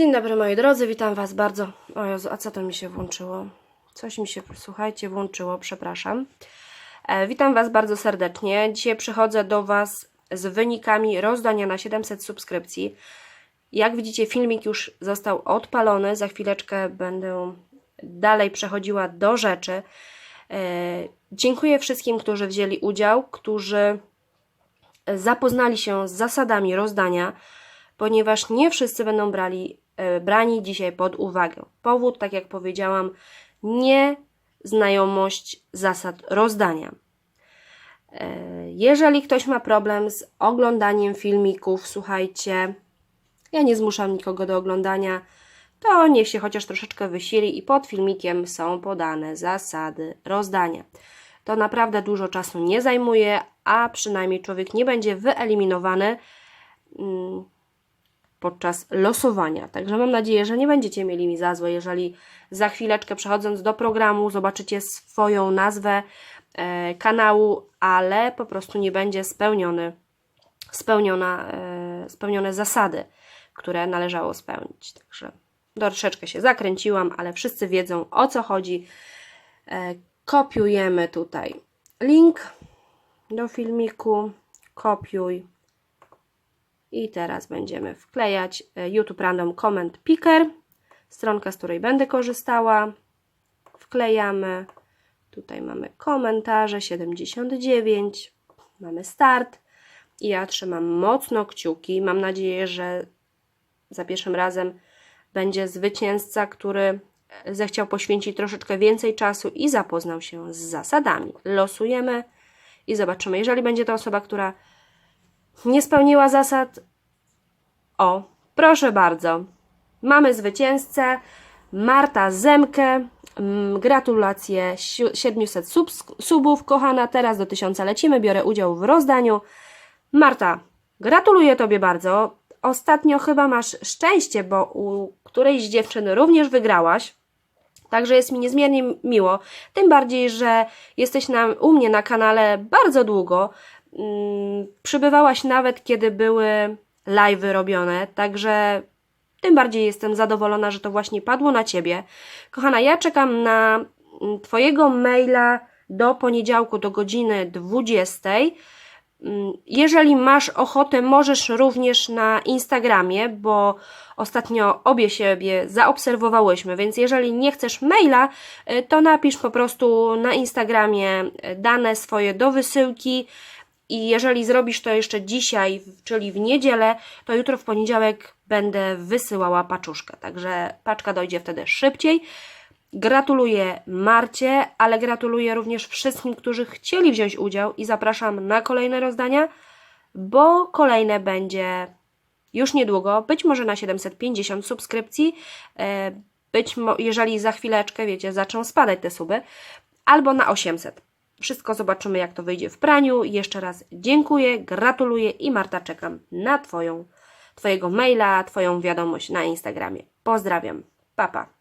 Dzień dobry moi drodzy, witam Was bardzo. O Jezu, a co to mi się włączyło? Coś mi się, słuchajcie, włączyło, przepraszam. E, witam Was bardzo serdecznie. Dzisiaj przychodzę do Was z wynikami rozdania na 700 subskrypcji. Jak widzicie, filmik już został odpalony. Za chwileczkę będę dalej przechodziła do rzeczy. E, dziękuję wszystkim, którzy wzięli udział, którzy zapoznali się z zasadami rozdania, ponieważ nie wszyscy będą brali, brani dzisiaj pod uwagę. Powód, tak jak powiedziałam, nieznajomość zasad rozdania. E, Jeżeli ktoś ma problem z oglądaniem filmików, słuchajcie, ja nie zmuszam nikogo do oglądania, to niech się chociaż troszeczkę wysili i pod filmikiem są podane zasady rozdania. To naprawdę dużo czasu nie zajmuje, a przynajmniej człowiek nie będzie wyeliminowany mm, podczas losowania. Także mam nadzieję, że nie będziecie mieli mi za złe, jeżeli za chwileczkę przechodząc do programu zobaczycie swoją nazwę e, kanału, ale po prostu nie będzie spełniony, spełniona, e, spełnione zasady, które należało spełnić. Także troszeczkę się zakręciłam, ale wszyscy wiedzą o co chodzi. E, kopiujemy tutaj link do filmiku, kopiuj i teraz będziemy wklejać e, YouTube Random Comment Picker, stronka, z której będę korzystała. Wklejamy. Tutaj mamy komentarze 79. Mamy start. I ja trzymam mocno kciuki. Mam nadzieję, że za pierwszym razem będzie zwycięzca, który zechciał poświęcić troszeczkę więcej czasu i zapoznał się z zasadami. Losujemy i zobaczymy. Jeżeli będzie to osoba, która nie spełniła zasad, o, proszę bardzo, mamy zwycięzcę Marta Zemkę. Mm, Gratulacje siu- 700 subs- subów, kochana. Teraz do 1000 lecimy, biorę udział w rozdaniu. Marta, gratuluję Tobie bardzo. Ostatnio chyba masz szczęście, bo u którejś z dziewczyn również wygrałaś. Także jest mi niezmiernie miło. Tym bardziej, że jesteś na, u mnie na kanale bardzo długo. Mm, przybywałaś nawet, kiedy były live'y robione. Także tym bardziej jestem zadowolona, że to właśnie padło na Ciebie. Kochana, ja czekam na mm, Twojego maila do poniedziałku do godziny 20. Mm, Jeżeli masz ochotę, możesz również na Instagramie, bo ostatnio obie siebie zaobserwowałyśmy, więc jeżeli nie chcesz maila, y, to napisz po prostu na Instagramie y, dane swoje do wysyłki. I jeżeli zrobisz to jeszcze dzisiaj, czyli w niedzielę, to jutro w poniedziałek będę wysyłała paczuszkę. Także paczka dojdzie wtedy szybciej. Gratuluję Marcie, ale gratuluję również wszystkim, którzy chcieli wziąć udział i zapraszam na kolejne rozdania, bo kolejne będzie już niedługo, być może na 750 subskrypcji, e, być jeżeli za chwileczkę, wiecie, zaczną spadać te suby, albo na 800. Wszystko zobaczymy, jak to wyjdzie w praniu. Jeszcze raz dziękuję, gratuluję i Marta, czekam na twoją, Twojego maila, Twoją wiadomość na Instagramie. Pozdrawiam. Papa. Pa.